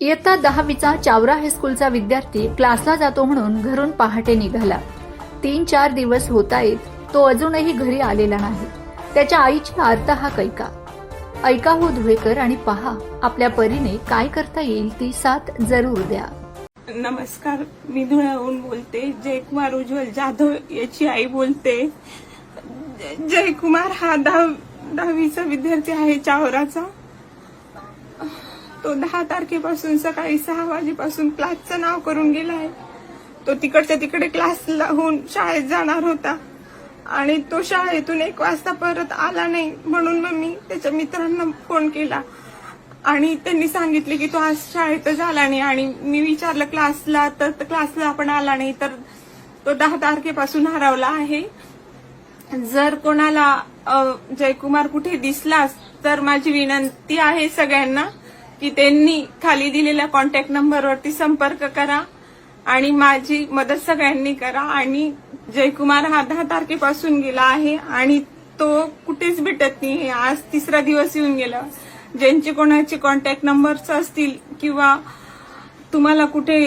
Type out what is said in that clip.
इयत्ता दहावीचा चावरा हायस्कूलचा विद्यार्थी क्लासला जातो म्हणून घरून पहाटे निघाला. तीन चार दिवस होत आहेत तो अजूनही घरी आलेला नाही. त्याच्या आईची आर्ता हा कैका. ऐका हो धुळेकर आणि पहा आपल्या परीने काय करता येईल ती साथ जरूर द्या. नमस्कार मी धुळ्याहून बोलते. जयकुमार उज्ज्वल जाधव याची आई बोलते. जयकुमार हा दहा दहावीचा विद्यार्थी आहे चावराचा. तो दहा तारखेपासून सकाळी सहा वाजेपासून क्लासचं नाव करून गेलाय तो तिकडच्या तिकडे क्लासला होऊन शाळेत जाणार होता. आणि तो शाळेतून एक वाजता परत आला नाही म्हणून मग मी त्याच्या मित्रांना फोन केला. आणि त्यांनी सांगितले की तो आज शाळेतच आला नाही. आणि मी विचारलं क्लासला तर क्लासला आपण आला नाही. तर तो दहा तारखेपासून हरवला आहे. जर कोणाला जयकुमार कुठे दिसलास तर माझी विनंती आहे सगळ्यांना की त्यांनी खाली दिलेल्या कॉन्टॅक्ट नंबरवरती संपर्क करा आणि माझी मदत सगळ्यांनी करा. आणि जयकुमार हा दहा तारखेपासून गेला आहे आणि तो कुठेच भेटत नाही. आज तिसरा दिवस येऊन गेला. ज्यांचे कोणाचे कॉन्टॅक्ट नंबर्स असतील किंवा तुम्हाला कुठे